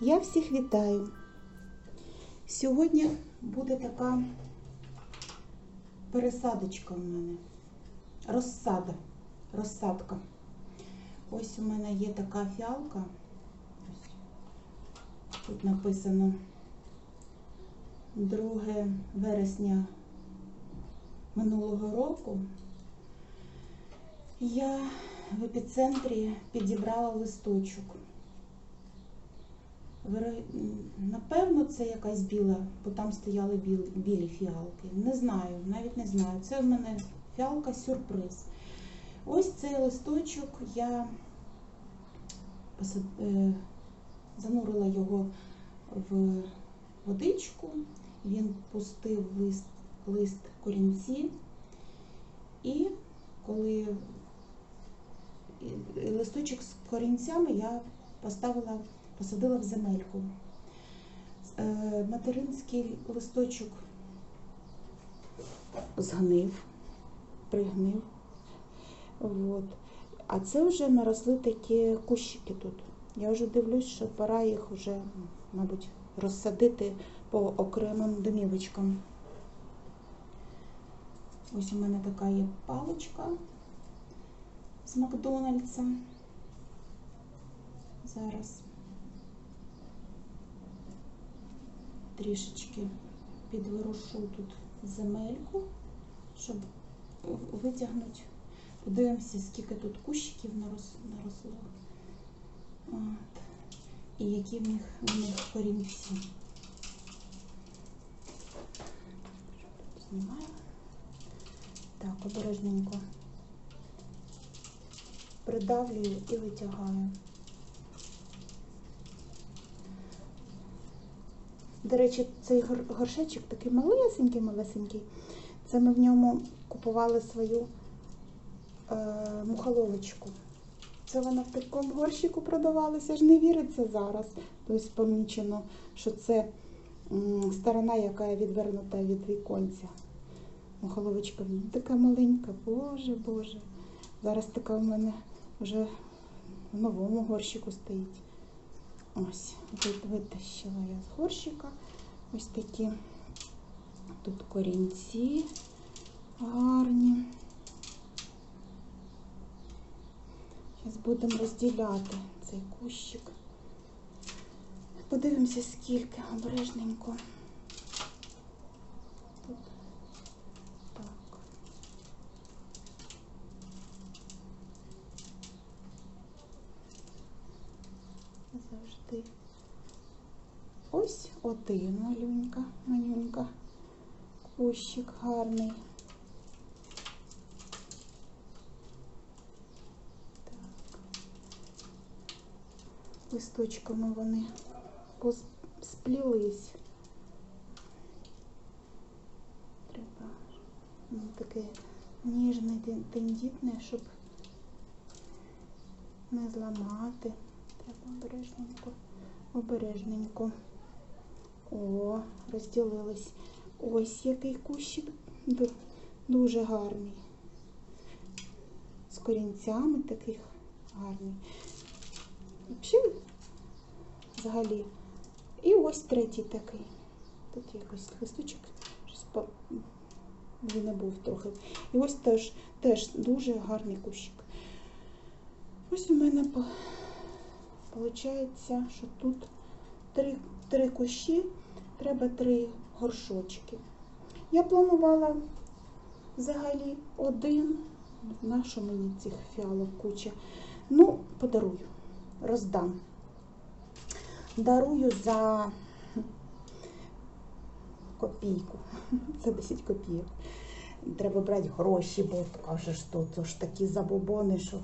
Я всіх вітаю. Сьогодні буде така пересадочка у мене. Розсада. Розсадка. Ось у мене є така фіалка. Тут написано 2 вересня минулого року. Я в епіцентрі підібрала листочок. Напевно, це якась біла, бо там стояли білі, білі фіалки. Не знаю, навіть не знаю. Це в мене фіалка сюрприз. Ось цей листочок я е, занурила його в водичку, він пустив лист, лист корінці, і коли листочок з корінцями я поставила, посадила в земельку. Е, Материнський листочок згнив, пригнив. От. А це вже наросли такі кущики тут. Я вже дивлюсь, що пора їх вже, мабуть, розсадити по окремим домівочкам. Ось у мене така є паличка з Макдональдса. Зараз трішечки підворушу тут земельку, щоб витягнути. Подивимося, скільки тут кущиків наросло. От. І які в них, в них корінці. Знімаю. Так, обережненько придавлюю і витягаю. До речі, цей горшечок такий малесенький, малесенький. Це ми в ньому купували свою е, мухоловочку. Це вона в такому горщику продавалася, ж не віриться зараз. Тобто помічено, що це сторона, яка відвернута від віконця. Мухоловочка така маленька, боже, боже. Зараз така в мене вже в новому горщику стоїть. Ось, вит- витащила я з горщика. Ось такі тут корінці гарні. Зараз будемо розділяти цей кущик. Подивимося, скільки обережненько. Завжди. Ось один малюнька, манюнька. Кущик гарний. Так. Листочками вони сплілись. Треба ну, таке ніжне, тендітне, щоб не зламати. Треба обережненько, обережненько. О, розділились. Ось який кущик дуже гарний. З корінцями таких гарний. Взагалі, взагалі. І ось третій такий. Тут якось листочок він не був трохи. І ось теж, теж дуже гарний кущик. Ось у мене виходить, що тут три, три кущі, треба три горшочки. Я планувала взагалі один. На що мені цих фіалок куча? Ну, подарую, роздам. Дарую за копійку. Це 10 копійок. Треба брати гроші, бо кажеш, то, то ж такі забобони, що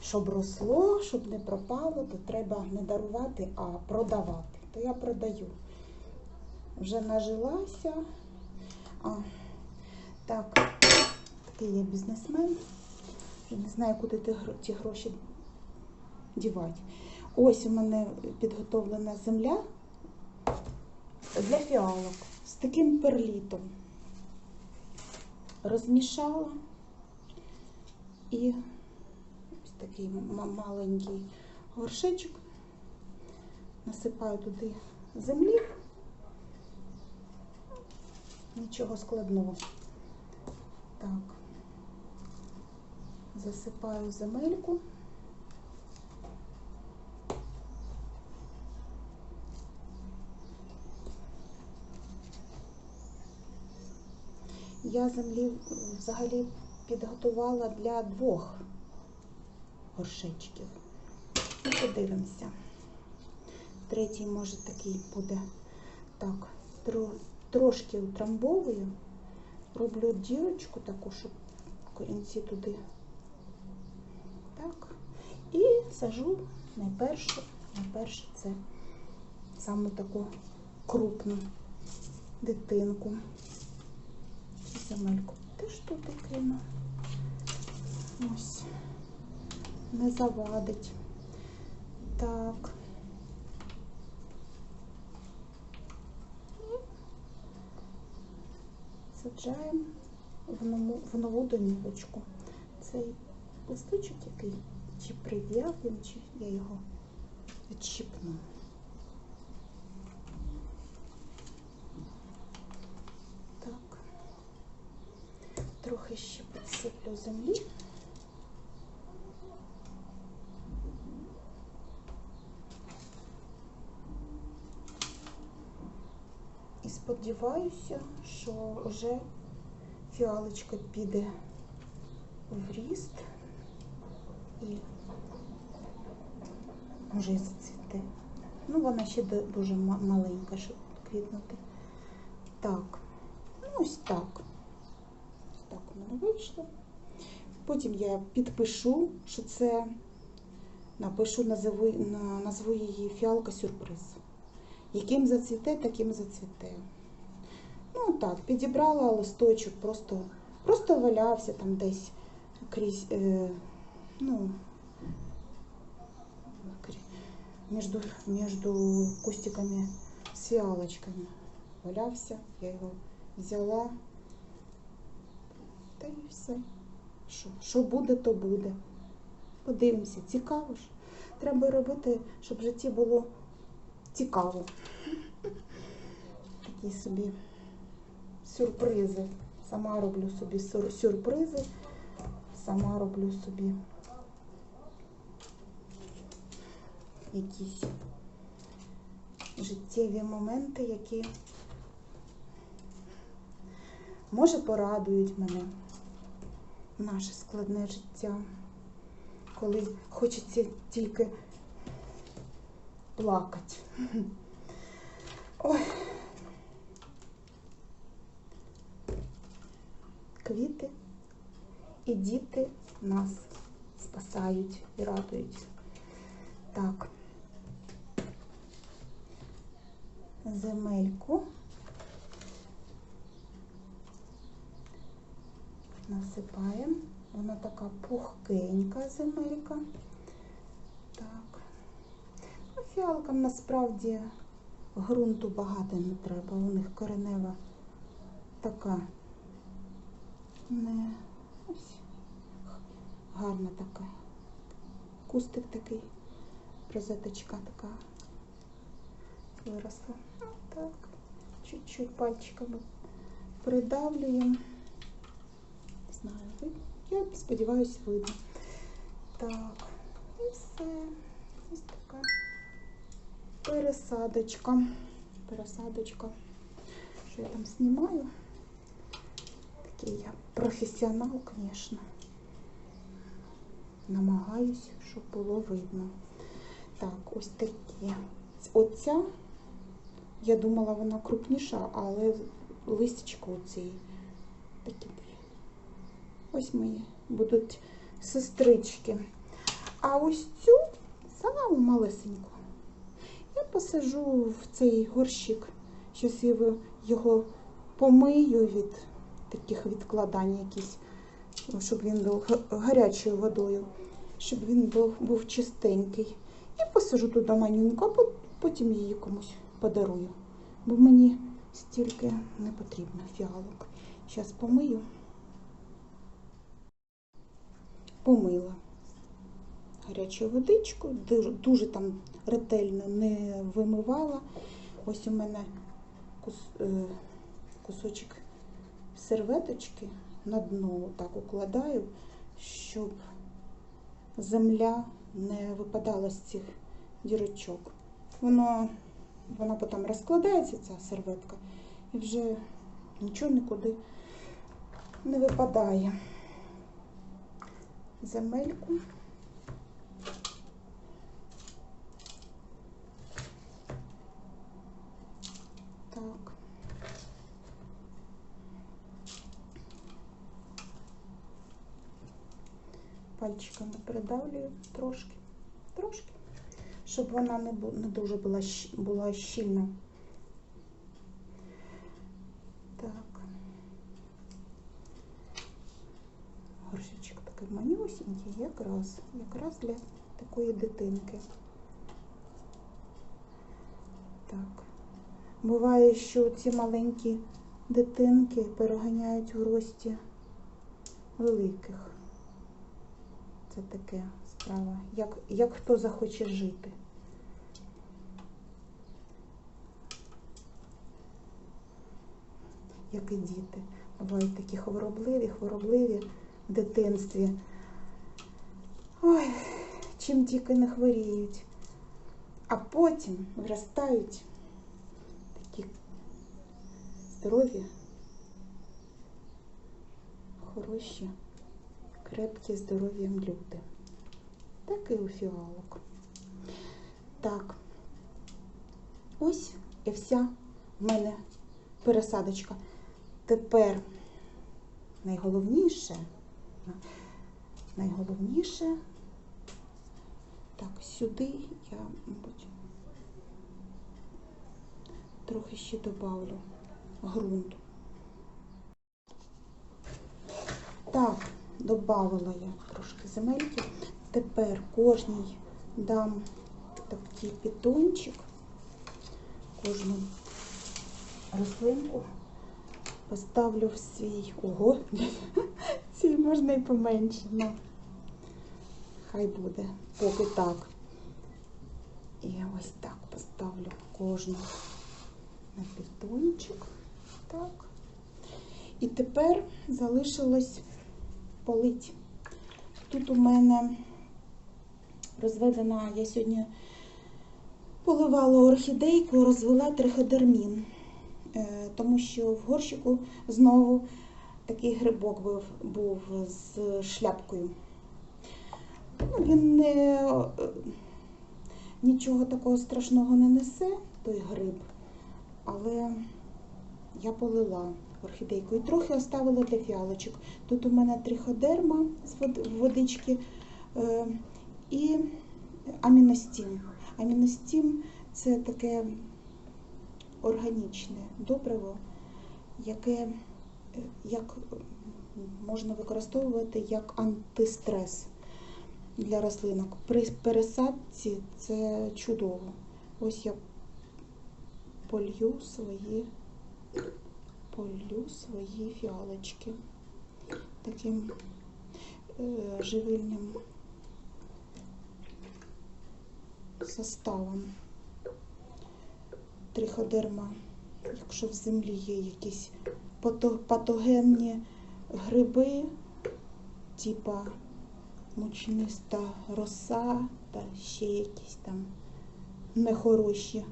щоб росло, щоб не пропало, то треба не дарувати, а продавати. То я продаю. Вже нажилася. А, так, такий є бізнесмен. Не знаю, куди ті гро- гроші дівати. Ось у мене підготовлена земля для фіалок з таким перлітом. Розмішала і такий маленький горшечок насипаю туди землі. Нічого складного. Так. Засипаю земельку. Я землі взагалі підготувала для двох горшечків. Ну, подивимося. Третій, може, такий буде. Так, тро, трошки утрамбовую, роблю дірочку таку, щоб корінці туди. Так. І сажу найперше, найперше це саму таку крупну дитинку. Земельку теж туди кину. Ось. Не завадить. Так. Саджаємо в нову, в нову домівочку. Цей листочок, який чи прив'яв він, чи я його відщипну. Так. Трохи ще підсиплю землі. І сподіваюся, що вже фіалочка піде в ріст і і зацвіте. Ну, вона ще дуже маленька, щоб квітнути. Так, ну ось так. Ось так у мене вийшло. Потім я підпишу, що це напишу, назову, на- назву її фіалка сюрприз. Яким зацвіте, таким зацвіте. Ну так, підібрала листочок, просто, просто валявся там десь крізь, е, ну, між, між кустиками з фіалочками. Валявся, я його взяла. Та і все. Що, що буде, то буде. Подивимося, цікаво ж. Треба робити, щоб в житті було цікаво. Такі собі сюрпризи. Сама роблю собі сюрпризи, сама роблю собі якісь життєві моменти, які може порадують мене наше складне життя, коли хочеться тільки плакати. Ой. Квіти і діти нас спасають і радують. Так. Земельку насипаємо. Вона така пухкенька земелька. Так. Ну, фіалкам насправді ґрунту багато не треба. У них коренева така не ось гарна така. Кустик такий, розеточка така виросла. Так, чуть-чуть пальчиками придавлюємо. Не знаю, я сподіваюся, видно. Так, і все. Ось така пересадочка. Пересадочка. Що я там знімаю? Я професіонал, звісно. Намагаюсь, щоб було видно. Так, ось такі. Оця, я думала, вона крупніша, але листячко оці такі дві. Ось мої будуть сестрички. А ось цю саму малесеньку я посажу в цей горщик. Щось його помию від таких відкладань якісь, щоб він був гарячою водою, щоб він був, був чистенький. І посажу туди манюньку, а потім її комусь подарую. Бо мені стільки не потрібно фіалок. Зараз помию. Помила. гарячою водичкою, дуже, дуже там ретельно не вимивала. Ось у мене кус, е, кусочок серветочки на дно так укладаю, щоб земля не випадала з цих дірочок. Воно, вона потім розкладається, ця серветка, і вже нічого нікуди не випадає. Земельку. Так. Пальчиками придавлюю трошки, трошки, щоб вона не, не дуже була, була щільна. Так. Горшечок такий манюсінький, якраз, якраз для такої дитинки. Так. Буває, що ці маленькі дитинки переганяють у рості великих. Це таке справа. Як, як хто захоче жити. Як і діти. Бувають такі хворобливі, хворобливі в дитинстві. Ой, чим тільки не хворіють. А потім виростають такі здорові, хороші, крепкі, здорові люди. Так і у фіалок. Так. Ось і вся в мене пересадочка. Тепер найголовніше, найголовніше, так, сюди я, мабуть, трохи ще добавлю ґрунту. Так, додавала я трошки земельки. Тепер кожній дам такий піддончик, кожну рослинку поставлю в свій ого. Ці можна і поменше, ну хай буде, поки так. І ось так поставлю кожну на піддончик. Так. І тепер залишилось полить. Тут у мене розведена, я сьогодні поливала орхідейку, розвела триходермін, Е, тому що в горщику знову такий грибок був, був з шляпкою. Ну, він не, е, нічого такого страшного не несе, той гриб, але я полила орхідейку і трохи оставила для фіалочок. Тут у мене триходерма з водички е, і аміностім. Аміностім це таке органічне добриво, яке е, як можна використовувати як антистрес для рослинок. При пересадці це чудово. Ось я полью свої, полью свої фіалочки таким е, живильним составом. Триходерма, якщо в землі є якісь патогенні гриби, типа мучниста роса та ще якісь там нехороші.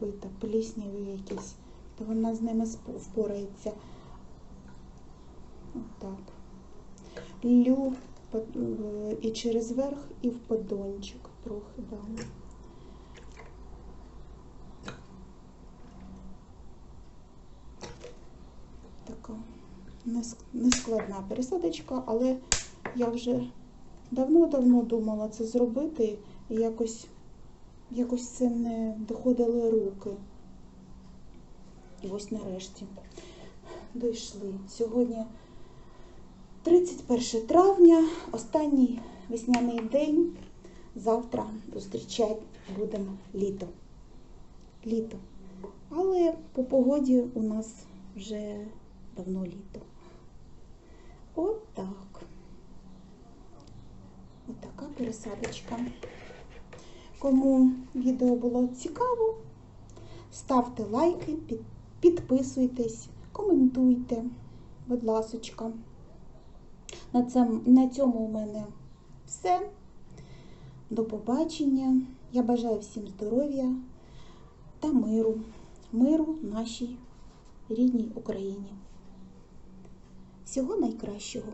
Гриби та плісніви якісь, то вона з ними впорається. Отак. Лю і через верх, і в подончик трохи дам. Така нескладна пересадочка, але я вже давно-давно думала це зробити, і якось, якось це не доходили руки. І ось нарешті дійшли. Сьогодні 31 травня, останній весняний день. Завтра зустрічати будемо літо. Літо. Але по погоді у нас вже давно літо. Отак. Ось така пересадочка. Кому відео було цікаво, ставте лайки, підписуйтесь, коментуйте, будь ласочка. На цьому, на цьому у мене все. До побачення. Я бажаю всім здоров'я та миру. Миру нашій рідній Україні. Всього найкращого.